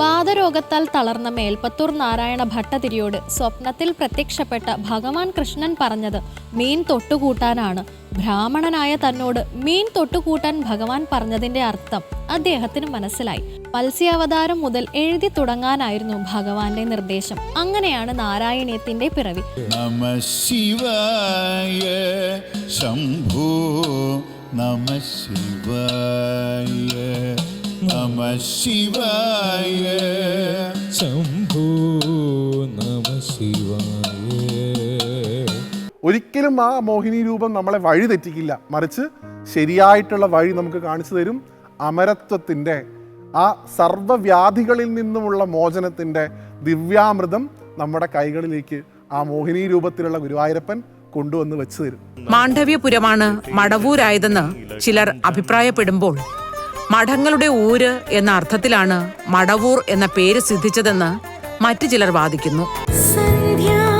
പാദരോഗത്താൽ തളർന്ന മേൽപ്പത്തൂർ നാരായണ ഭട്ടതിരിയോട് സ്വപ്നത്തിൽ പ്രത്യക്ഷപ്പെട്ട ഭഗവാൻ കൃഷ്ണൻ പറഞ്ഞത് മീൻ തൊട്ടുകൂട്ടാനാണ്. ബ്രാഹ്മണനായ തന്നോട് മീൻ തൊട്ടുകൂട്ടാൻ ഭഗവാൻ പറഞ്ഞതിന്റെ അർത്ഥം അദ്ദേഹത്തിന് മനസ്സിലായി. മത്സ്യാവതാരം മുതൽ എഴുതി തുടങ്ങാനായിരുന്നു ഭഗവാന്റെ നിർദ്ദേശം. അങ്ങനെയാണ് നാരായണീയത്തിന്റെ പിറവി. നമ ശിവായ ശംഭോ ശിവായ ശിവായ ഒരിക്കലും ആ മോഹിനി രൂപം നമ്മളെ വഴി തെറ്റിക്കില്ല. മറിച്ച് ശരിയായിട്ടുള്ള വഴി നമുക്ക് കാണിച്ചു തരും. അമരത്വത്തിന്റെ ആ സർവവ്യാധികളിൽ നിന്നുമുള്ള മോചനത്തിന്റെ ദിവ്യാമൃതം നമ്മുടെ കൈകളിലേക്ക് ആ മോഹിനി രൂപത്തിലുള്ള ഗുരുവായൂരപ്പൻ കൊണ്ടുവന്ന് വെച്ചു തരും. മാണ്ഡവ്യപുരമാണ് മടവൂരായതെന്ന് ചിലർ അഭിപ്രായപ്പെടുമ്പോൾ മഠങ്ങളുടെ ഊര് എന്ന അർത്ഥത്തിലാണ് മടവൂർ എന്ന പേര് സിദ്ധിച്ചതെന്ന് മറ്റു ചിലർ വാദിക്കുന്നു. സന്ധ്യാ